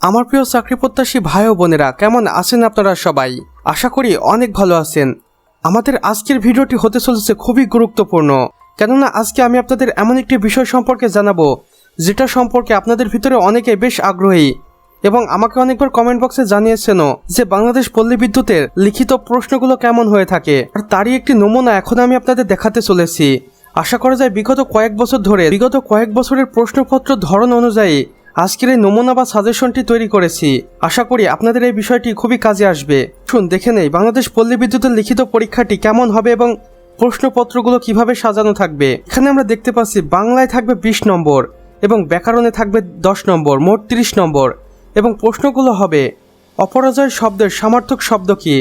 আমার প্রিয় চাকরি প্রত্যাশী ভাই ও বোনেরা, কেমন আছেন আপনারা সবাই? আশা করি অনেক ভালো আছেন। আমাদের আজকের ভিডিওটি হতে চলেছে খুবই গুরুত্বপূর্ণ। কেননা আজকে আমি আপনাদের এমন একটি বিষয় সম্পর্কে জানাব, যেটা সম্পর্কে আপনাদের ভিতরে অনেকে বেশ আগ্রহী এবং আমাকে অনেকবার কমেন্ট বক্সে জানিয়েছেনও যে বাংলাদেশ পল্লী বিদ্যুতের লিখিত প্রশ্নগুলো কেমন হয়ে থাকে আর তারই একটি নমুনা এখন আমি আপনাদের দেখাতে চলেছি। আশা করা যায় বিগত কয়েক বছর ধরে, বিগত কয়েক বছরের প্রশ্নপত্র ধরন অনুযায়ী আজকের এই নমুনা বা সাজেশনটি তৈরি করেছি। আশা করি আপনাদের এই বিষয়টি খুবই কাজে আসবে। শুন দেখে নেই, বাংলাদেশ পল্লী বিদ্যুতের লিখিত পরীক্ষাটি কেমন হবে এবং প্রশ্নপত্রগুলো কীভাবে সাজানো থাকবে? এখানে আমরা দেখতে পাচ্ছি, বাংলায় থাকবে বিশ নম্বর এবং ব্যাকরণে থাকবে দশ নম্বর, মোট তিরিশ নম্বর এবং প্রশ্নগুলো হবে, অপরাজয় শব্দের সমার্থক শব্দ কি?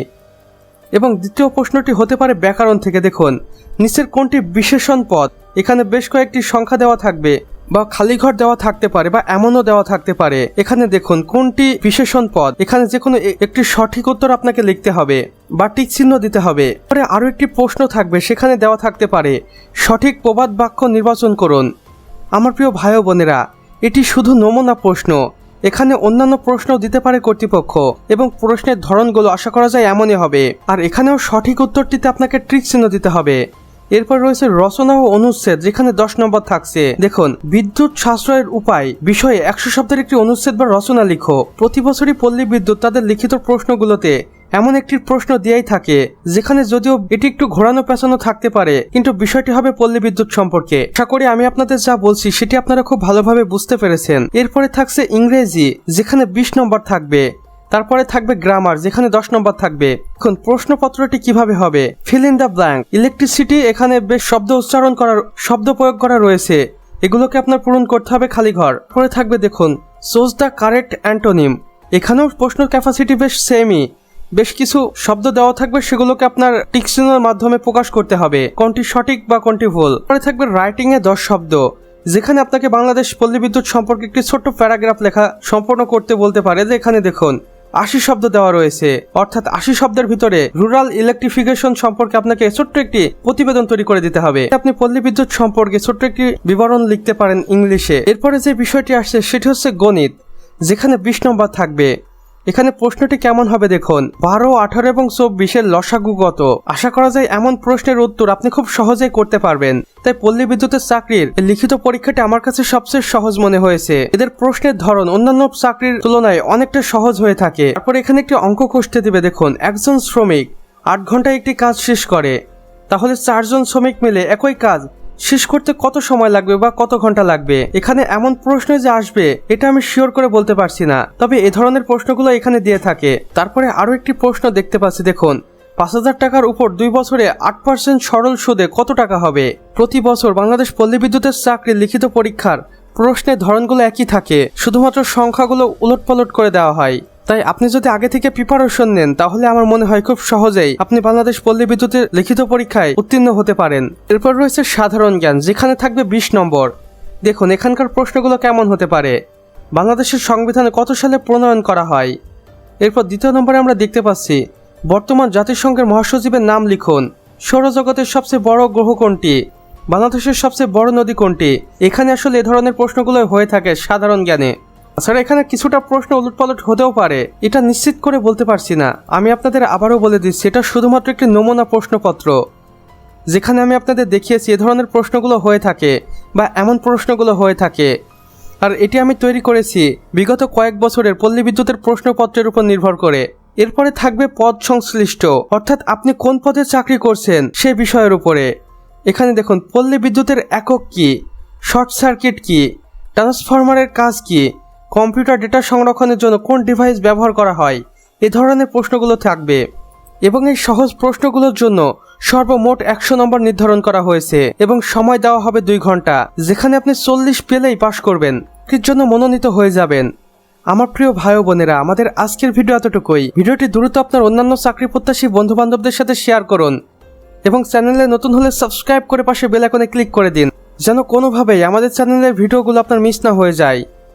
এবং দ্বিতীয় প্রশ্নটি হতে পারে ব্যাকরণ থেকে, দেখুন, নিচের কোনটি বিশেষণ পদ? এখানে বেশ কয়েকটি সংখ্যা দেওয়া থাকবে। বা খালি ঘর দেওয়া থাকতে পারে বা এমনও দেওয়া থাকতে পারে। এখানে দেখুন, কোনটি বিশেষণ পদ? এখানে যে কোনো একটি সঠিক উত্তর আপনাকে লিখতে হবে বা টিক চিহ্ন দিতে হবে। পরে আরও একটি প্রশ্ন থাকবে, সেখানে দেওয়া থাকতে পারে, সঠিক প্রবাদ বাক্য নির্বাচন করুন। আমার প্রিয় ভাই বোনেরা, এটি শুধু নমুনা প্রশ্ন, এখানে অন্যান্য প্রশ্ন দিতে পারে কর্তৃপক্ষ এবং প্রশ্নের ধরনগুলো আশা করা যায় এমনই হবে। আর এখানেও সঠিক উত্তরটিতে আপনাকে ট্রিক চিহ্ন দিতে হবে। এরপর রয়েছে রচনা ও অনুচ্ছেদ, যেখানে দশ নম্বর থাকছে। দেখুন, বিদ্যুৎ সাশ্রয়ের উপায় বিষয়ে একশো শব্দের একটি অনুচ্ছেদ বা রচনা লিখো। প্রতি বছরই পল্লী বিদ্যুৎ তাদের লিখিত প্রশ্নগুলোতে এমন একটি প্রশ্ন দিয়েই থাকে, যেখানে যদিও এটি একটু ঘোরানো পেছানো থাকতে পারে, কিন্তু বিষয়টি হবে পল্লী বিদ্যুৎ সম্পর্কে। আশা করি আমি আপনাদের যা বলছি, সেটি আপনারা খুব ভালোভাবে বুঝতে পেরেছেন। এরপরে থাকছে ইংরেজি, যেখানে বিশ নম্বর থাকবে। তারপরে থাকবে গ্রামার যেখানে দশ নম্বর থাকবে। এখন প্রশ্নপত্রটি কীভাবে হবে? Fill in the blank electricity এখানে বেশ শব্দ উচ্চারণ করার, শব্দ প্রয়োগ করা রয়েছে। এগুলোকে আপনার পূরণ করতে হবে খালি ঘর পরে থাকবে দেখুন সোজ দ্য কারেক্ট অ্যান্টোনিম এখানেও প্রশ্ন ক্যাপাসিটি বেশ সেমই বেশ কিছু শব্দ দেওয়া থাকবে, সেগুলোকে আপনার টিকসিনের মাধ্যমে প্রকাশ করতে হবে। কোনটি সঠিক বা কোনটি ভুল। পরে থাকবে রাইটিং এ দশ শব্দ। যেখানে আপনাকে বাংলাদেশ পল্লী বিদ্যুৎ সম্পর্কে একটি ছোট্ট প্যারাগ্রাফ লেখা সম্পূর্ণ করতে বলতে পারে, যে এখানে দেখুন আশি শব্দ দেওয়া রয়েছে। অর্থাৎ আশি শব্দের ভিতরে রুরাল ইলেকট্রিফিকেশন সম্পর্কে আপনাকে ছোট্ট একটি প্রতিবেদন তৈরি করে দিতে হবে। আপনি পল্লী বিদ্যুৎ সম্পর্কে ছোট্ট একটি বিবরণ লিখতে পারেন ইংলিশে। এরপরে যে বিষয়টি আসছে, সেটি হচ্ছে গণিত, যেখানে বিশ নম্বর থাকবে। এখানে প্রশ্নটি কেমন হবে দেখুন। বারো, আঠারো এবং চব্বিশের লসাগুগত। আশা করা যায় এমন প্রশ্নের উত্তর আপনি খুব সহজেই করতে পারবেন। তাই পল্লী বিদ্যুতের চাকরির লিখিত পরীক্ষাটি আমার কাছে সবচেয়ে সহজ মনে হয়েছে। এদের প্রশ্নের ধরন অন্যান্য চাকরির তুলনায় অনেকটা সহজ হয়ে থাকে। তারপর এখানে একটি অঙ্ক কষতে দিবে দেখুন। একজন শ্রমিক আট ঘন্টায় একটি কাজ শেষ করে। তাহলে চারজন শ্রমিক মিলে একই কাজ শেষ করতে কত সময় লাগবে বা কত ঘণ্টা লাগবে? এখানে এমন প্রশ্ন যে আসবে, এটা আমি শিওর করে বলতে পারছি না। তবে এ ধরনের প্রশ্নগুলো এখানে দিয়ে থাকে। তারপরে আরও একটি প্রশ্ন দেখতে পাচ্ছি, দেখুন। পাঁচ হাজার টাকার উপর দুই বছরে আট পার্সেন্ট সরল সুদে কত টাকা হবে? প্রতি বছর বাংলাদেশ পল্লী বিদ্যুতের চাকরি লিখিত পরীক্ষার প্রশ্নের ধরনগুলো একই থাকে। শুধুমাত্র সংখ্যাগুলো উলটপালট করে দেওয়া হয়। তাই আপনি যদি আগে থেকে প্রিপারেশন নেন, তাহলে আমার মনে হয় খুব সহজেই আপনি বাংলাদেশ পল্লী বিদ্যুতের লিখিত পরীক্ষায় উত্তীর্ণ হতে পারেন। এরপর রয়েছে সাধারণ জ্ঞান, যেখানে থাকবে বিশ নম্বর। দেখুন, এখানকার প্রশ্নগুলো কেমন হতে পারে? বাংলাদেশের সংবিধানে কত সালে প্রণয়ন করা হয়? এরপর দ্বিতীয় নম্বরে আমরা দেখতে পাচ্ছি, বর্তমান জাতিসংঘের মহাসচিবের নাম লিখুন। সৌরজগতের সবচেয়ে বড় গ্রহ কোনটি? বাংলাদেশের সবচেয়ে বড় নদী কোনটি? এখানে আসলে এ ধরনের প্রশ্নগুলো হয়ে থাকে সাধারণ জ্ঞানে। তাছাড়া এখানে কিছুটা প্রশ্ন উলটপালট হতেও পারে। এটা নিশ্চিত করে বলতে পারছি না। আমি আপনাদের আবারও বলে দিচ্ছি, এটা শুধুমাত্র একটি নমুনা প্রশ্নপত্র, যেখানে আমি আপনাদের দেখিয়েছি এ ধরনের প্রশ্নগুলো হয়ে থাকে বা এমন প্রশ্নগুলো হয়ে থাকে। আর এটি আমি তৈরি করেছি বিগত কয়েক বছরের পল্লী বিদ্যুতের প্রশ্নপত্রের উপর নির্ভর করে। এরপরে থাকবে পদ সংশ্লিষ্ট, অর্থাৎ আপনি কোন পদে চাকরি করছেন সে বিষয়ের উপরে। এখানে দেখুন, পল্লী বিদ্যুতের একক কি? শর্ট সার্কিট কি? ট্রান্সফরমারের কাজ কি? কম্পিউটার ডেটা সংরক্ষণের জন্য কোন ডিভাইস ব্যবহার করা হয়? এ ধরনের প্রশ্নগুলো থাকবে। এবং এই সহজ প্রশ্নগুলোর জন্য সর্বমোট একশো নম্বর নির্ধারণ করা হয়েছে এবং সময় দেওয়া হবে দুই ঘণ্টা। যেখানে আপনি চল্লিশ পেলেই পাশ করবেন। এর জন্য মনোনীত হয়ে যাবেন। আমার প্রিয় ভাই বোনেরা, আমাদের আজকের ভিডিও এতটুকুই। ভিডিওটি দ্রুত আপনার অন্যান্য চাকরি প্রত্যাশী বন্ধু বান্ধবদের সাথে শেয়ার করুন এবং চ্যানেলে নতুন হলে সাবস্ক্রাইব করে পাশে বেল আইকনে ক্লিক করে দিন, যেন কোনোভাবেই আমাদের চ্যানেলের ভিডিওগুলো আপনার মিস না হয়ে যায়।